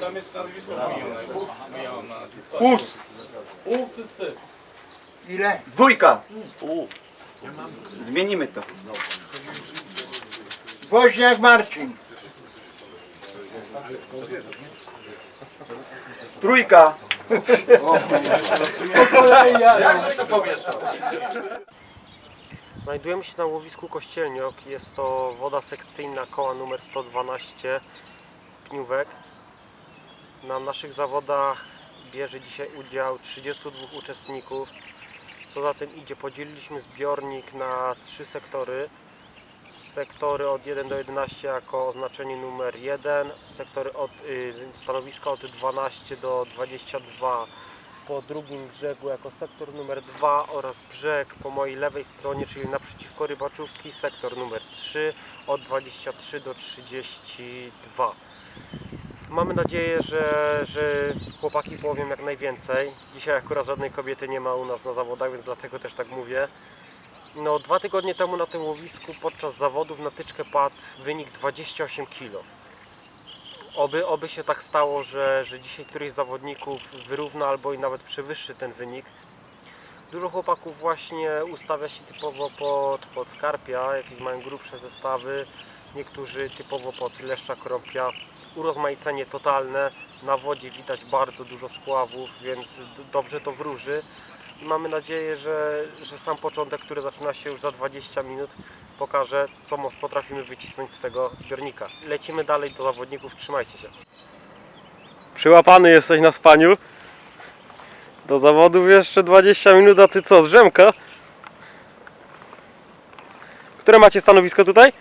Tam jest nazwisko zmienione. Bus zmienione na nazwisko. Us. Usysy. Ile? Dwójka. Zmienimy to. Woźniak Marcin. Trójka. Znajdujemy się na łowisku Kościelniok. Jest to woda sekcyjna koła numer 112 Pniówek. Na naszych zawodach bierze dzisiaj udział 32 uczestników. Co za tym idzie, podzieliliśmy zbiornik na trzy sektory. Sektory od 1 do 11 jako oznaczenie numer 1, sektory od y, stanowiska od 12 do 22 po drugim brzegu jako sektor numer 2 oraz brzeg po mojej lewej stronie, czyli naprzeciwko rybaczówki, sektor numer 3 od 23 do 32. Mamy nadzieję, że, że chłopaki połowią jak najwięcej. Dzisiaj akurat żadnej kobiety nie ma u nas na zawodach, więc dlatego też tak mówię. No, dwa tygodnie temu na tym łowisku podczas zawodów na tyczkę padł wynik 28 kg. Oby, oby się tak stało, że, że dzisiaj któryś z zawodników wyrówna albo i nawet przewyższy ten wynik. Dużo chłopaków właśnie ustawia się typowo pod, pod karpia, jakieś mają grubsze zestawy, niektórzy typowo pod leszcza krąpia. Urozmaicenie totalne, na wodzie widać bardzo dużo spławów, więc dobrze to wróży. I mamy nadzieję, że, że sam początek, który zaczyna się już za 20 minut, pokaże, co potrafimy wycisnąć z tego zbiornika. Lecimy dalej do zawodników, trzymajcie się. Przyłapany jesteś na spaniu. Do zawodów jeszcze 20 minut, a ty co, drzemka? Które macie stanowisko tutaj?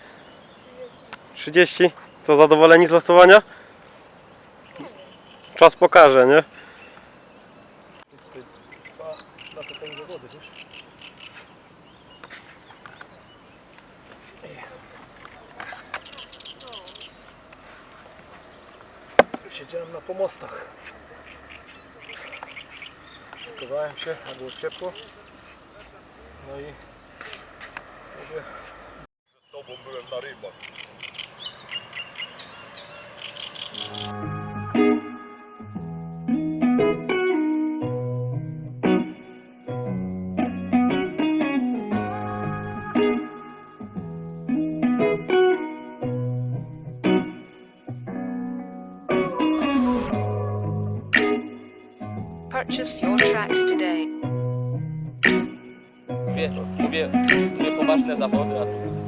30. Co, zadowoleni z losowania? Czas pokaże, nie? Siedziałem na pomostach. Szykowałem się, a było ciepło. No i z tobą byłem na rybach. Purchase your tracks today. Mówię, mówię, mówię poważne zawody, a tu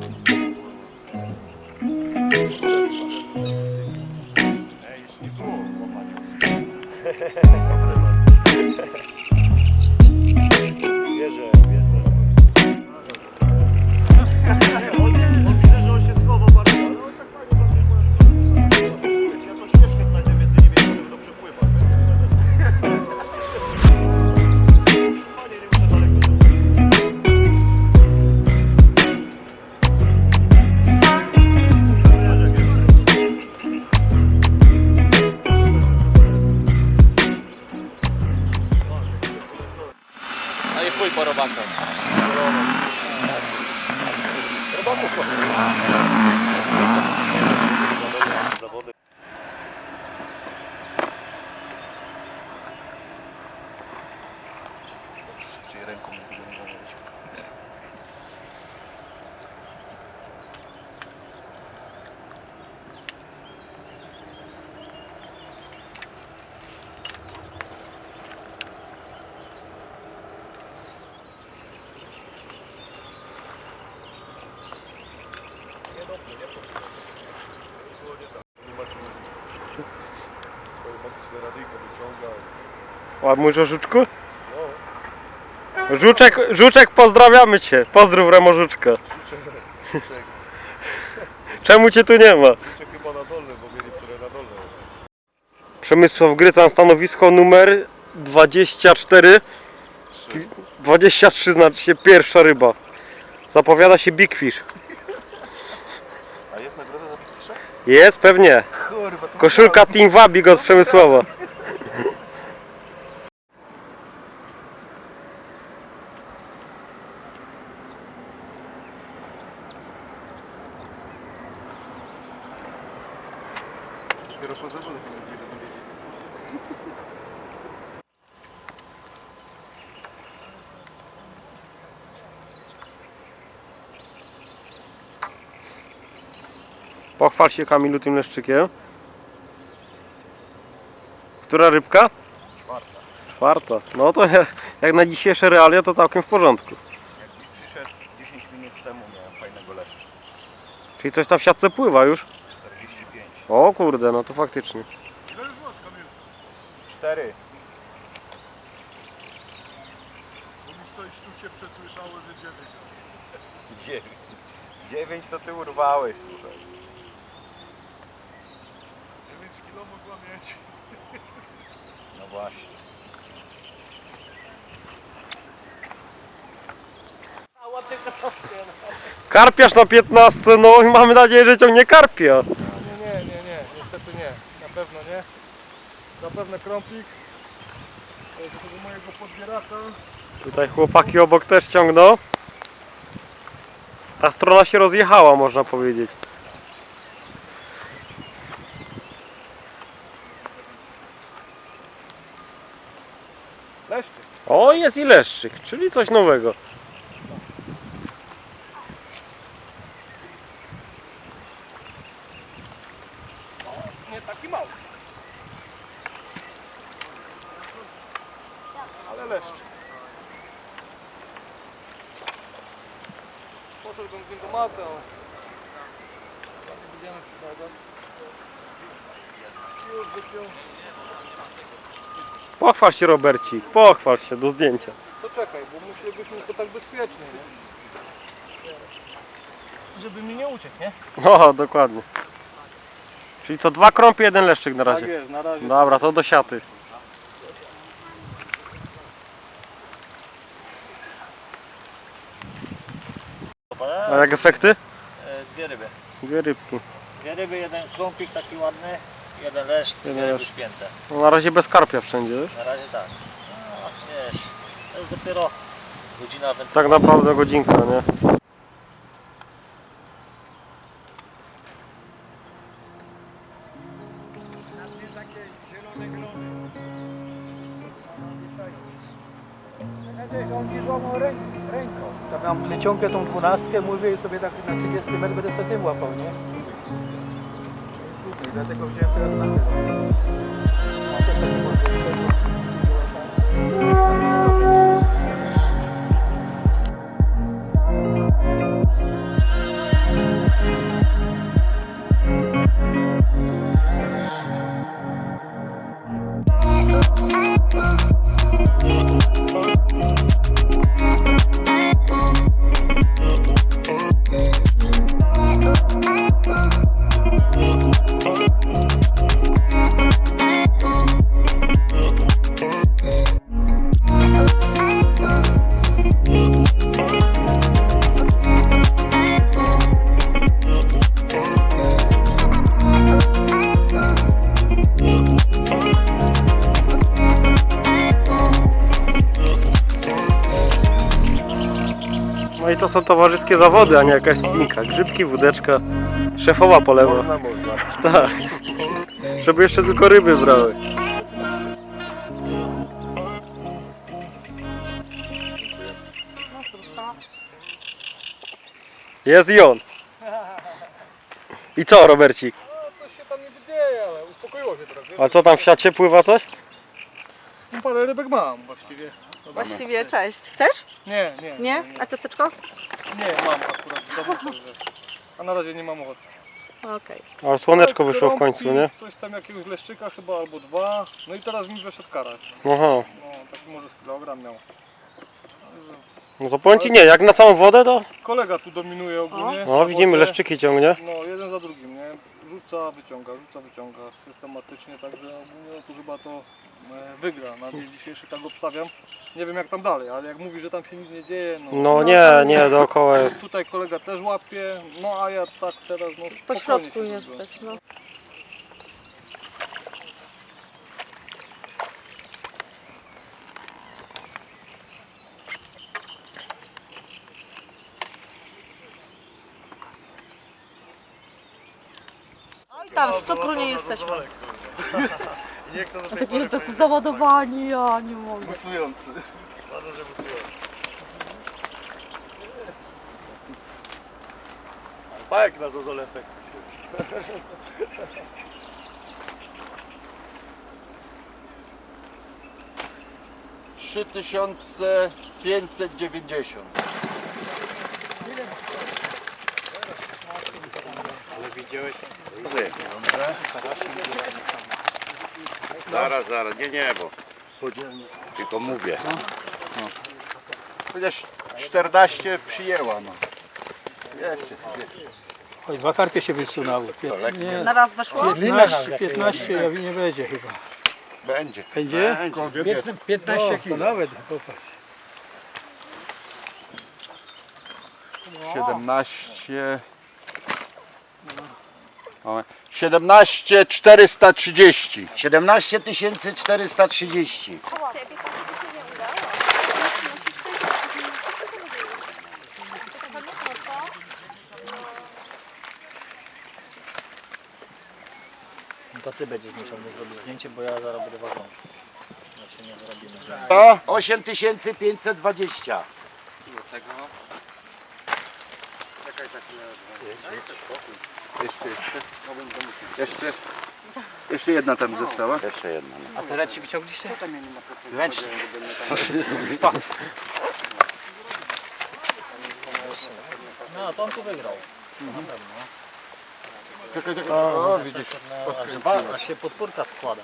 magiczne radyjko wyciąga. A o Żuczku? Żuczek, Żuczek, pozdrawiamy Cię. Pozdrów Remo Żuczka. Czek, Czemu Cię tu nie ma? czek chyba na dole, bo mieli wczoraj na dole. Przemysław Grycan, stanowisko numer 24. Pi- 23 znaczy się pierwsza ryba. Zapowiada się Big Fish. A jest nagroda za Big Fisha? Jest pewnie. Kurwa, to Koszulka Team Wabik od Przemysława. Dopiero po zawodach będziemy wiedzieć. Pochwal się Kamilu tym leszczykiem. Która rybka? Czwarta. Czwarta. No to jak- jak na dzisiejsze realia to całkiem w porządku. Jakbyś przyszedł 10 minut temu miałem fajnego leszcza. Czyli coś tam w siatce pływa już? 45. O kurde, no to faktycznie. Cztery. Dziewięć. Dziewięć to ty urwałeś, słuchaj. 9 kilo mieć. No właśnie. Karpiarz na 15, no i mamy nadzieję, że ciągnie karpia. Nie, nie, nie, nie, niestety nie. Na pewno nie. Zapewne krąplik. To jest tego mojego. Tutaj chłopaki obok też ciągną. Ta strona się rozjechała, można powiedzieć. Leszczy. O, jest i leszczyk, czyli coś nowego. Nie taki mały. Ale leszczy. Poszedłbym z nim do maty, ale... Nie widziałem, czy prawda. Już wypiął. Pochwal się Roberci, pochwal się do zdjęcia. To czekaj, bo musielibyśmy to tak bezpiecznie, nie? Żeby mi nie uciekł, nie? O, dokładnie. Czyli co, dwa krąpy, jeden leszczyk na Tak razie. jest, na razie. Dobra, to do siaty. A jak efekty? E, Dwie ryby. Dwie rybki. Dwie ryby, jeden krąpik taki ładny, jeden leszcz, Jeden dwie ryby leszcz. No, na razie bez karpia wszędzie, wiesz? Na razie tak. No, wiesz, to jest dopiero godzina wędrówki. Tak naprawdę godzinka, nie? On mi złamał rę, ręką. Tam mam plecionkę tą dwunastkę, mówię i sobie tak na 30 metr będę sobie tym łapał, nie? Dlatego wziąłem teraz na tyle. No i to są towarzyskie zawody, a nie jakaś spinka. Grzybki, wódeczka, szefowa polewa. Można, można. Tak. Żeby jeszcze tylko ryby brały. Jest i on. I co, Robercik? No, coś się tam nie dzieje, ale uspokoiło się wiesz? A co tam w siacie pływa coś? No, parę rybek mam właściwie. Właściwie cześć. Chcesz? Nie, nie. Nie? A ciasteczko? Nie, mam akurat w domu, także. A na razie nie mam ochoty. Okej. Ale słoneczko wyszło w końcu, nie? Coś tam jakiegoś leszczyka chyba albo dwa. No i teraz mi wyszedł karać. Aha. No taki może z kilogram miał. No to powiem ci nie, jak na całą wodę to... Kolega tu dominuje ogólnie. O, na widzimy, leszczyki ciągnie. No jeden za drugim? Rzuca, wyciąga, rzuca, wyciąga systematycznie, także ogólnie tu chyba to e, wygra. Na dzień dzisiejszy tak obstawiam. Nie wiem jak tam dalej, ale jak mówi, że tam się nic nie dzieje, no. No nie, nie, dookoła jest. Tutaj kolega też łapie, no a ja tak teraz no Po spokojnie środku się jesteś, no. Tam z cukru nie jesteśmy. Nie chcę do tej Takie tacy załadowani, ja nie mogę. Busujący. Bardzo, że busujący. Bajek na zozole efekt. Trzy tysiące pięćset dziewięćdziesiąt. Zaraz, zaraz, nie, nie, bo tylko mówię. Chociaż 14 przyjęła no. Jeszcze, Oj, dwa karpie się wysunęły. Pię- Nie, Na raz weszło? 15, 15 ja nie będzie chyba. Będzie. Będzie? 15 O, to nawet, popatrz. 17. O, 17 430. 17 430. To ty będziesz musiał mi zrobić zdjęcie, bo ja zaraz będę ważą. Znaczy nie zrobimy. To 8520. jeszcze, jeszcze jedna tam została. Jeszcze jedna. A te leci wyciągliście? Ręcznie. No, to on tu wygrał. Czekaj, czekaj. O, widzisz. Ba- aż się podpórka składa.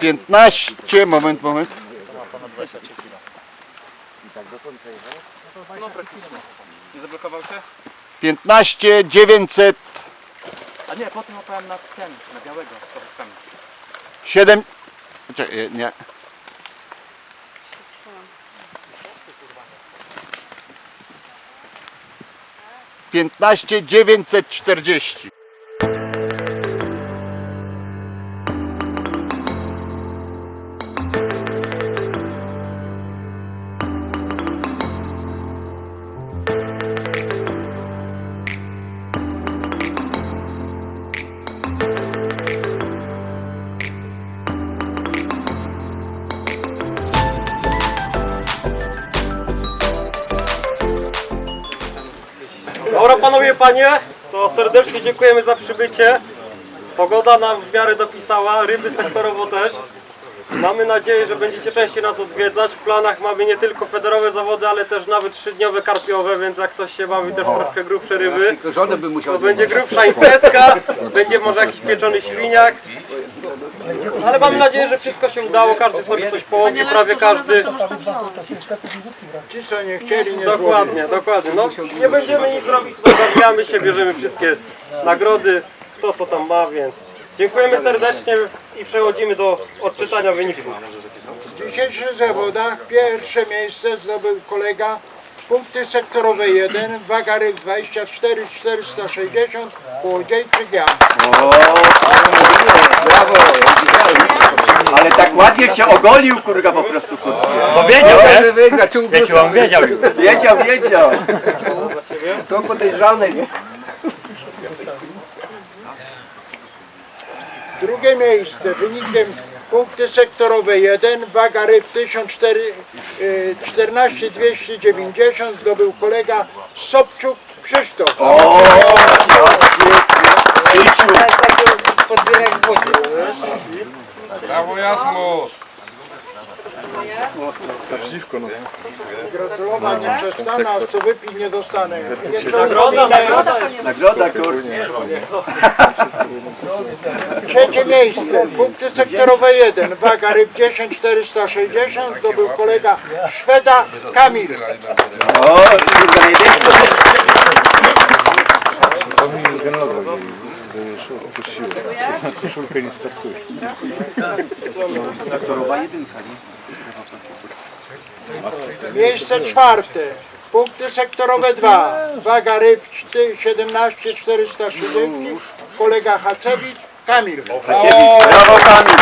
Piętnaście, moment, moment. To ma ponad 23 kg. Nie zablokował się? 15 900 A nie, potem łapałem na ten, na białego. z 7 Czekaj, nie. Piętnaście dziewięćset czterdzieści. Dobra panowie panie, to serdecznie dziękujemy za przybycie. Pogoda nam w miarę dopisała, ryby sektorowo też. Mamy nadzieję, że będziecie częściej nas odwiedzać. W planach mamy nie tylko federowe zawody, ale też nawet trzydniowe karpiowe, więc jak ktoś się bawi też troszkę grubsze ryby, to będzie grubsza imprezka, będzie może jakiś pieczony świniak. Ale mamy nadzieję, że wszystko się udało, każdy sobie coś połowi, prawie każdy. Ci co nie chcieli, nie Dokładnie, dokładnie. No, nie będziemy nic robić, zabijamy się, bierzemy wszystkie nagrody, kto co tam ma, więc dziękujemy serdecznie i przechodzimy do odczytania wyników. W dzisiejszych zawodach pierwsze miejsce zdobył kolega punkty sektorowe 1, waga ryb 24 460, Kołodziejczyk Jan. Ale tak ładnie się ogolił, kurwa, po prostu, kurwa. Wiedział, że wygra, wiedział już. Wiedział, wiedział. To podejrzane, nie? Drugie miejsce wynikiem punkty sektorowe 1, waga ryb 14 290 zdobył kolega Sobczuk Krzysztof. Brawo Jasmus! Gratulować nie przestanę, a co wypić nie dostanę. Nagroda, nagroda. Nagroda, kurwa. Trzecie miejsce, punkty sektorowe 1, waga ryb 10 460 zdobył kolega Szweda Kamil. O, kurwa, najlepszy. Sektorowa jedynka, nie? Miejsce czwarte, punkty sektorowe 2, waga ryb 17 460 kolega Hacewicz Kamil. Brawo, Kamil.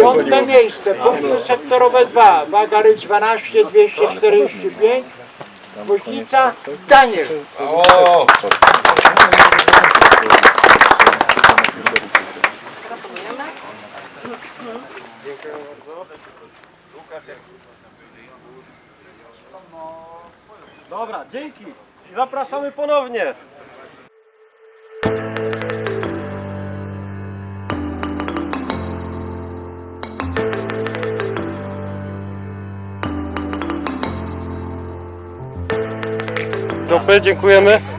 Piąte miejsce, punkty sektorowe 2, wagary 12, 245, Woźnica, Daniel. Dobra, dzięki. Zapraszamy ponownie. Dziękujemy.